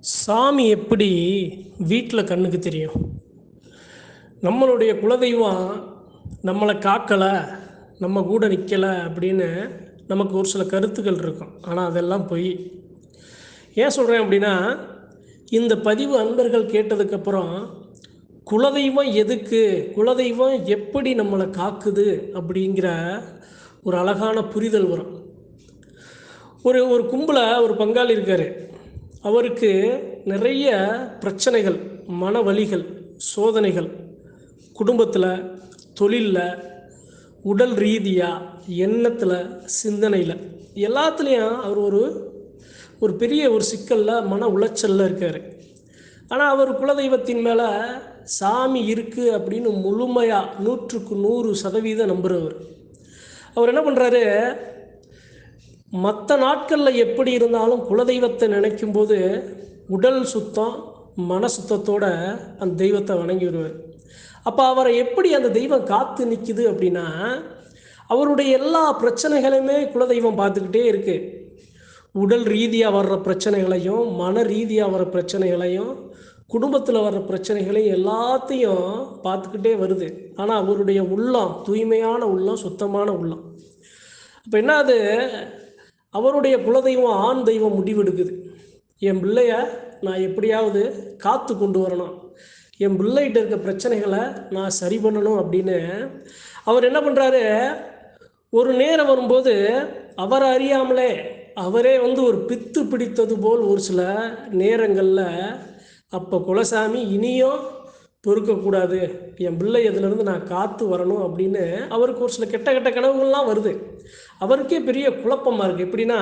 சாமி எப்படி வீட்டில் கண்ணுக்கு தெரியும்? நம்மளுடைய குலதெய்வம் நம்மளை காக்கலை நம்ம கூட நிற்கலை அப்படின்னு நமக்கு ஒரு சில கருத்துக்கள் இருக்கும். ஆனால் அதெல்லாம் பொய். ஏன் சொல்கிறேன் அப்படின்னா இந்த பதிவு அன்பர்கள் கேட்டதுக்கப்புறம் குலதெய்வம் எதுக்கு? குலதெய்வம் எப்படி நம்மளை காக்குது? அப்படிங்கிற ஒரு அழகான புரிதல் வரும். ஒரு ஒரு கும்பலை ஒரு பங்காளி இருக்கார். அவருக்கு நிறைய பிரச்சனைகள் மன வலிகள் சோதனைகள். குடும்பத்தில் தொழிலில் உடல் ரீதியாக எண்ணத்தில் சிந்தனையில். எல்லாத்துலேயும் அவர் ஒரு ஒரு பெரிய ஒரு சிக்கலில் மன உளைச்சலில் இருக்கார். ஆனால் அவர் குலதெய்வத்தின் மேலே சாமி இருக்குது அப்படின்னு முழுமையாக நூற்றுக்கு நூறு சதவீதம் நம்புகிறவர் அவர் என்ன பண்ணுறாரு மற்ற நாட்களில் எப்படி இருந்தாலும் குலதெய்வத்தை நினைக்கும் போது உடல் சுத்தம் மன சுத்தத்தோட அந்த தெய்வத்தை வணங்கி வருவார். அப்போ அவரை எப்படி அந்த தெய்வம் காத்து நிற்குது அப்படின்னா அவருடைய எல்லா பிரச்சனைகளையுமே குலதெய்வம் பார்த்துக்கிட்டே இருக்கு. உடல் ரீதியாக வர்ற பிரச்சனைகளையும் மன ரீதியாக வர்ற பிரச்சனைகளையும் குடும்பத்தில் வர்ற பிரச்சனைகளையும் எல்லாத்தையும் பார்த்துக்கிட்டே வருது. ஆனால் அவருடைய உள்ளம் தூய்மையான உள்ளம் சுத்தமான உள்ளம். அப்போ என்ன அது? அவருடைய குலதெய்வம் ஆண் தெய்வம் முடிவெடுக்குது. என் பிள்ளைய நான் எப்படியாவது காத்து கொண்டு வரணும். என் பிள்ளைகிட்ட இருக்க பிரச்சனைகளை நான் சரி பண்ணணும் அப்படின்னு அவர் என்ன பண்ணுறாரு ஒரு நேரம் வரும்போது அவர் அறியாமலே அவரே வந்து ஒரு பித்து பிடித்தது போல் ஒரு சில நேரங்களில் அப்போ குலசாமி இனியும் பொறுக்கக்கூடாது. என் பிள்ளை இதிலிருந்து நான் காத்து வரணும் அப்படின்னு அவருக்கு ஒரு சில கெட்ட கெட்ட கனவுகள்லாம் வருது. அவருக்கே பெரிய குழப்பமாக இருக்குது எப்படின்னா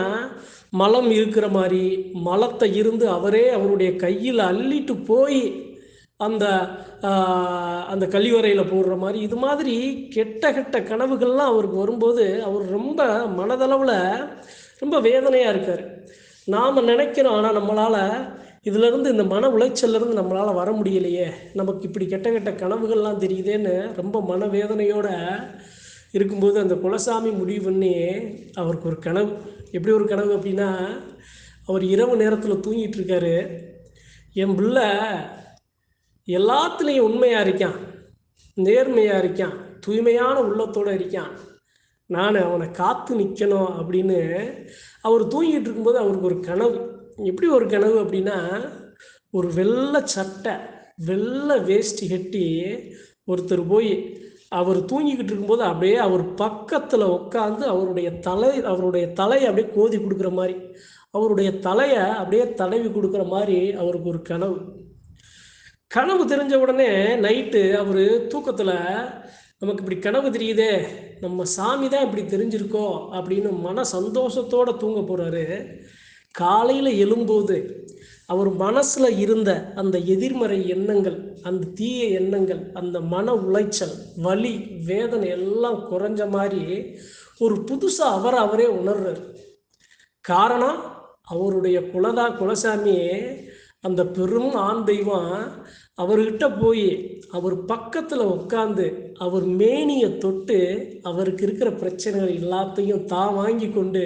மலம் இருக்கிற மாதிரி மலத்தை இருந்து அவரே அவருடைய கையில் அள்ளிட்டு போய் அந்த அந்த கழிவறையில் போடுற மாதிரி இது மாதிரி கெட்ட கெட்ட கனவுகள்லாம் அவருக்கு வரும்போது அவர் ரொம்ப மனதளவில் ரொம்ப வேதனையாக இருக்கார். நாம் நினைக்கிறோம் ஆனால் நம்மளால் இதிலிருந்து இந்த மன உளைச்சல்லேருந்து நம்மளால் வர முடியலையே. நமக்கு இப்படி கெட்ட கெட்ட கனவுகள்லாம் தெரியுதேன்னு ரொம்ப மனவேதனையோடு இருக்கும்போது அந்த குலசாமி முடிவு பண்ணி அவருக்கு ஒரு கனவு. எப்படி ஒரு கனவு அப்படின்னா அவர் இரவு நேரத்தில் தூங்கிட்டு இருக்காரு என் பிள்ளை எல்லாத்துலேயும் உண்மையாக இருக்கான். நேர்மையாக இருக்கான். தூய்மையான உள்ளத்தோடு இருக்கான். நான் அவனை காத்து நிற்கணும் அப்படின்னு அவர் தூங்கிட்டு இருக்கும்போது அவருக்கு ஒரு கனவு. எப்படி ஒரு கனவு அப்படின்னா ஒரு வெள்ளை சட்டை வெள்ளை வேஷ்டி கட்டி ஒருத்தர் போய் அவர் தூங்கிக்கிட்டு இருக்கும்போது அப்படியே அவர் பக்கத்தில் உட்காந்து அவருடைய தலை அவருடைய தலையை அப்படியே கோதி கொடுக்குற மாதிரி அவருடைய தலையை அப்படியே தடவி கொடுக்குற மாதிரி அவருக்கு ஒரு கனவு. கனவு தெரிஞ்ச உடனே நைட்டு அவர் தூக்கத்தில் நமக்கு இப்படி கனவு தெரியுதே நம்ம சாமி தான் இப்படி தெரிஞ்சிருக்கோம் அப்படின்னு மன சந்தோஷத்தோடு தூங்க போகிறாரு காலையில் எழும்போது அவர் மனசில் இருந்த அந்த எதிர்மறை எண்ணங்கள் அந்த தீய எண்ணங்கள் அந்த மன உளைச்சல் வலி வேதனை எல்லாம் குறைஞ்ச மாதிரி ஒரு புதுசாக அவர் அவரே உணர்றார். காரணம் அவருடைய குலதா குலசாமியே அந்த பெரும் ஆண் தெய்வம் அவர்கிட்ட போய் அவர் பக்கத்தில் உட்காந்து அவர் மேனியை தொட்டு அவருக்கு இருக்கிற பிரச்சனைகள் எல்லாத்தையும் தான் வாங்கி கொண்டு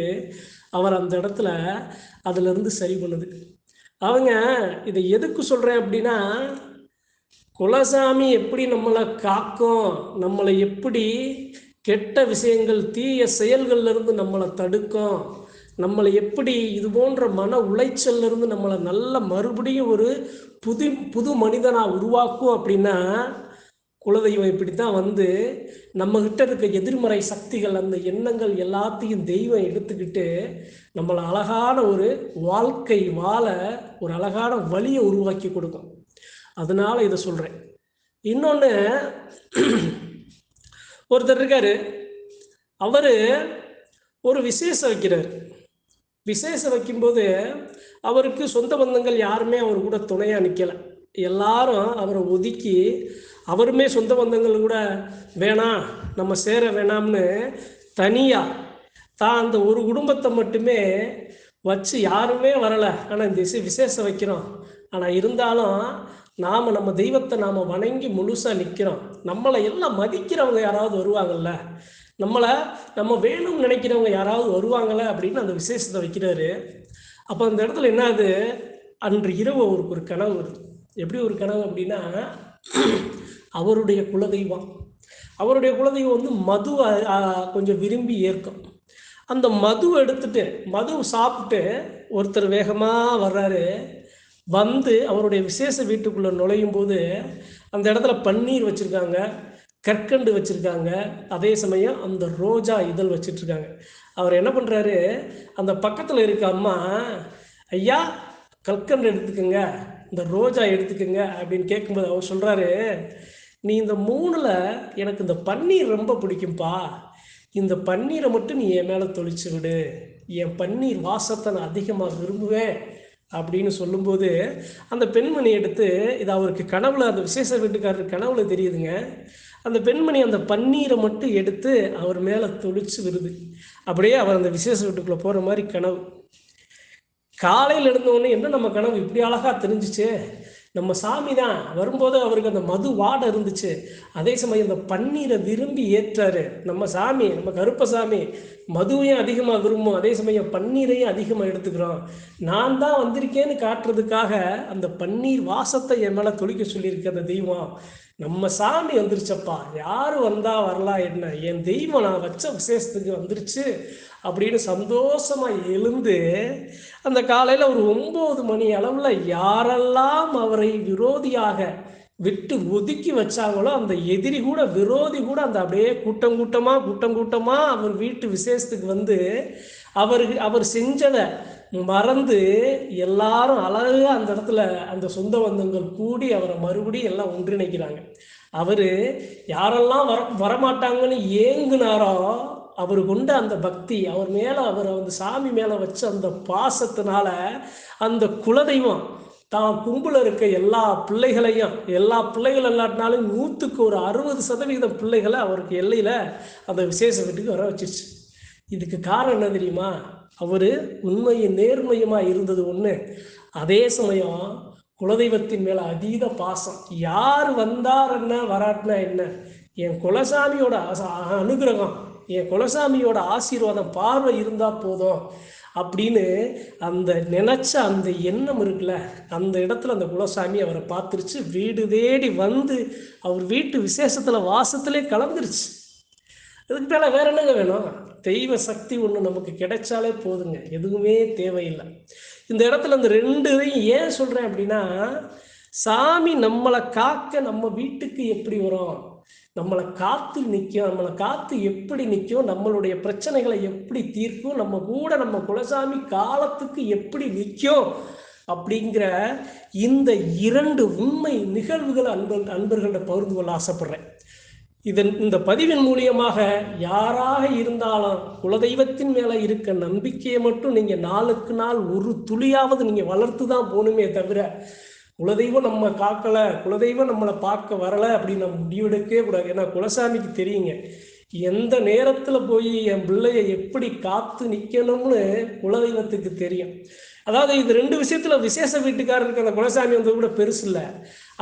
அவர் அந்த இடத்துல அதிலிருந்து சரி பண்ணுது. அவங்க இதை எதுக்கு சொல்கிறேன் அப்படின்னா குலசாமி எப்படி நம்மளை காக்கும் நம்மளை எப்படி கெட்ட விஷயங்கள் தீய செயல்கள்லேருந்து நம்மளை தடுக்கும் நம்மளை எப்படி இது போன்ற மன உளைச்சல்லேருந்து நம்மளை நல்ல மறுபடியும் ஒரு புது புது மனிதனாக உருவாக்கும் அப்படின்னா குலதெய்வம் இப்படி தான் வந்து நம்மக்கிட்ட இருக்க எதிர்மறை சக்திகள் அந்த எண்ணங்கள் எல்லாத்தையும் தெய்வம் எடுத்துக்கிட்டு நம்மளை அழகான ஒரு வாழ்க்கை வாழ ஒரு அழகான வழியை உருவாக்கி கொடுக்கும். அதனால இதை சொல்கிறேன் இன்னொன்று ஒருத்தர் இருக்கார். அவர் ஒரு விசேஷம் வைக்கிறார். விசேஷம் வைக்கும்போது அவருக்கு சொந்த பந்தங்கள் யாருமே அவர் கூட துணையாக நிற்கலை எல்லாரும் அவரை ஒதுக்கி அவருமே சொந்த பந்தங்கள் கூட வேணாம் நம்ம சேர வேணாம்னு தனியாக தான் அந்த ஒரு குடும்பத்தை மட்டுமே வச்சு யாருமே வரலை. ஆனால் இந்த விசேஷம் வைக்கிறோம். ஆனால் இருந்தாலும் நாம் நம்ம தெய்வத்தை நாம் வணங்கி முழுசாக நிற்கிறோம் நம்மளை எல்லாம் மதிக்கிறவங்க யாராவது வருவாங்கல்ல? நம்மளை நம்ம வேணும்னு நினைக்கிறவங்க யாராவது வருவாங்களே அப்படின்னு அந்த விசேஷத்தை வைக்கிறாரு. அப்போ அந்த இடத்துல என்ன ஆகுது அன்று இரவு அவருக்கு ஒரு கனவு வருது. எப்படி ஒரு கனவு அப்படின்னா அவருடைய குலதெய்வம். அவருடைய குலதெய்வம் வந்து மது கொஞ்சம் விரும்பி ஏற்கும். அந்த மது எடுத்துட்டு மது சாப்பிட்டு ஒருத்தர் வேகமாக வர்றாரு. வந்து அவருடைய விசேஷ வீட்டுக்குள்ளே நுழையும் போது அந்த இடத்துல பன்னீர் வச்சுருக்காங்க. கற்கண்டு வச்சுருக்காங்க. அதே சமயம் அந்த ரோஜா இதழ் வச்சிட்ருக்காங்க. அவர் என்ன பண்ணுறாரு அந்த பக்கத்தில் இருக்க அம்மா ஐயா கற்கண்டு எடுத்துக்கோங்க. இந்த ரோஜா எடுத்துக்கோங்க. அப்படின்னு கேட்கும்போது அவர் சொல்கிறாரு நீ இந்த மூணில் எனக்கு இந்த பன்னீர் ரொம்ப பிடிக்கும்ப்பா இந்த பன்னீரை மட்டும் நீ என் மேலே தொளிச்சு விடு. என் பன்னீர் வாசத்தை நான் அதிகமாக விரும்புவேன். அப்படின்னு சொல்லும்போது அந்த பெண்மணி எடுத்து இது அவருக்கு கனவுல அந்த விசேஷ வீட்டுக்காரர் கனவுல தெரியுதுங்க. அந்த பெண்மணி அந்த பன்னீரை மட்டும் எடுத்து அவர் மேலே தொளிச்சு விடுது. அப்படியே அவர் அந்த விசேஷ வீட்டுக்குள்ளே போகிற மாதிரி கனவு. காலையில் எழுந்தவொடனே என்ன நம்ம கனவு? இப்படி அழகாக தெரிஞ்சிச்சு. நம்ம சாமி தான். வரும்போது அவருக்கு அந்த மது வாடை இருந்துச்சு. அதே சமயம் அந்த பன்னீரை விரும்பி ஏற்றாரு. நம்ம சாமி நம்ம கருப்பசாமி மதுவையும் அதிகமாக விரும்பும். அதே சமயம் பன்னீரையும் அதிகமாக எடுத்துக்கிறோம். நான் தான் வந்திருக்கேன்னு காட்டுறதுக்காக அந்த பன்னீர் வாசத்தை என் மேலே தொழிக்க சொல்லியிருக்க அந்த தெய்வம். நம்ம சாமி வந்துருச்சப்பா. யார் வந்தால் வரலாம் என்ன? என் தெய்வம் நான் வச்ச விசேஷத்துக்கு வந்துருச்சு அப்படின்னு சந்தோஷமாக எழுந்து அந்த காலையில் ஒரு ஒம்பது மணி அளவில் யாரெல்லாம் அவரை விரோதியாக விட்டு ஒதுக்கி வச்சாங்களோ அந்த எதிரி கூட விரோதி கூட அந்த அப்படியே கூட்டம் கூட்டமாக கூட்டம் கூட்டமாக அவர் வீட்டு விசேஷத்துக்கு வந்து அவர் அவர் செஞ்சதை மறந்து எல்லாரும் அழகாக அந்த இடத்துல அந்த சொந்த பந்தங்கள் கூடி அவரை மறுபடியும் எல்லாம் ஒன்றிணைக்கிறாங்க. அவர் யாரெல்லாம் வர வரமாட்டாங்கன்னு ஏங்குனாரோ அவர் கொண்ட அந்த பக்தி அவர் மேலே அவர் அந்த சாமி மேலே வச்ச அந்த பாசத்தினால அந்த குலதெய்வம் தான் கும்பல இருக்க எல்லா பிள்ளைகளையும் எல்லா பிள்ளைகள் இல்லாட்டினாலும் நூற்றுக்கு ஒரு அறுபது சதவீதம் பிள்ளைகளை அவருக்கு எல்லையில் அந்த விசேஷ வீட்டுக்கு வர வச்சிருச்சு. இதுக்கு காரணம் என்ன தெரியுமா? அவர் உண்மையும் நேர்மையமாக இருந்தது ஒன்று அதே சமயம் குலதெய்வத்தின் மேலே அதீத பாசம். யார் வந்தார் என்ன வராட்டினா என்ன? என் குலசாமியோட அனுகிரகம். என் குலசாமியோட ஆசீர்வாதம் பார்வை இருந்தால் போதும் அப்படின்னு அந்த நினச்ச அந்த எண்ணம் இருக்குல்ல அந்த இடத்துல அந்த குலசாமி அவரை பார்த்துருச்சு. வீடு தேடி வந்து அவர் வீட்டு விசேஷத்தில் வாசத்திலே கலந்துருச்சு. அதுக்கு மேலே வேற என்னங்க வேணும்? தெய்வ சக்தி ஒன்று நமக்கு கிடைச்சாலே போதுங்க. எதுவுமே தேவையில்லை. இந்த இடத்துல அந்த ரெண்டு இதையும் ஏன் சொல்கிறேன் அப்படின்னா சாமி நம்மளை காக்க நம்ம வீட்டுக்கு எப்படி வரும்? நம்மளை காத்து நிற்கும் நம்மளை காத்து எப்படி நிற்கும் நம்மளுடைய பிரச்சனைகளை எப்படி தீர்க்கும் நம்ம கூட நம்ம குலசாமி காலத்துக்கு எப்படி நிற்கும் அப்படிங்கிற இந்த இரண்டு உண்மை நிகழ்வுகளை அன்பர் அன்பர்களிட பகிர்ந்து கொள்ள ஆசைப்படுறேன். இதன் இந்த பதிவின் மூலியமாக யாராக இருந்தாலும் குலதெய்வத்தின் மேலே இருக்க நம்பிக்கையை மட்டும் நீங்கள் நாளுக்கு நாள் ஒரு துளியாவது நீங்கள் வளர்த்து தான் போகணுமே தவிர குலதெய்வம் நம்ம காக்கலை குலதெய்வம் நம்மளை பார்க்க வரலை அப்படின்னு நம்ம முடிவெடுக்கவே கூடாது. ஏன்னா குலசாமிக்கு தெரியுங்க. எந்த நேரத்தில் போய் என் பிள்ளைய எப்படி காத்து நிற்கணும்னு குலதெய்வத்துக்கு தெரியும். அதாவது இது ரெண்டு விஷயத்தில் விசேஷ வீட்டுக்காரருக்கு அந்த குலசாமி வந்தது கூட பெருசு இல்லை.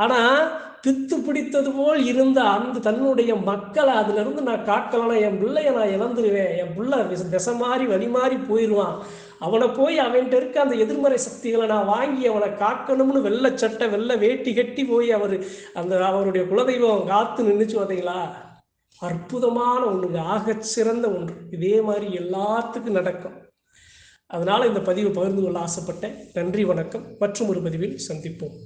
ஆனால் பித்து பிடித்தது போல் இருந்த அந்த தன்னுடைய மக்களை இருந்து நான் காக்கலன்னா என் பிள்ளைய நான் இழந்துருவேன். என் பிள்ளை திசை மாறி வழி மாறி போயிடுவான் அவனை போய் அவன்கிட்ட இருக்க அந்த எதிர்மறை சக்திகளை நான் வாங்கி அவனை காக்கணும்னு வெள்ளை சட்டை வெள்ளை வேட்டி கட்டி போய் அவர் அந்த அவருடைய குலதெய்வம் காத்து நின்றுச்சு பார்த்தீங்களா அற்புதமான ஒன்று ஆகச்சிறந்த ஒன்று. இதே மாதிரி எல்லாத்துக்கும் நடக்கும். அதனால் இந்த பதிவை பகிர்ந்து கொள்ள ஆசைப்பட்டேன். நன்றி வணக்கம். மற்றும் ஒரு பதிவில் சந்திப்போம்.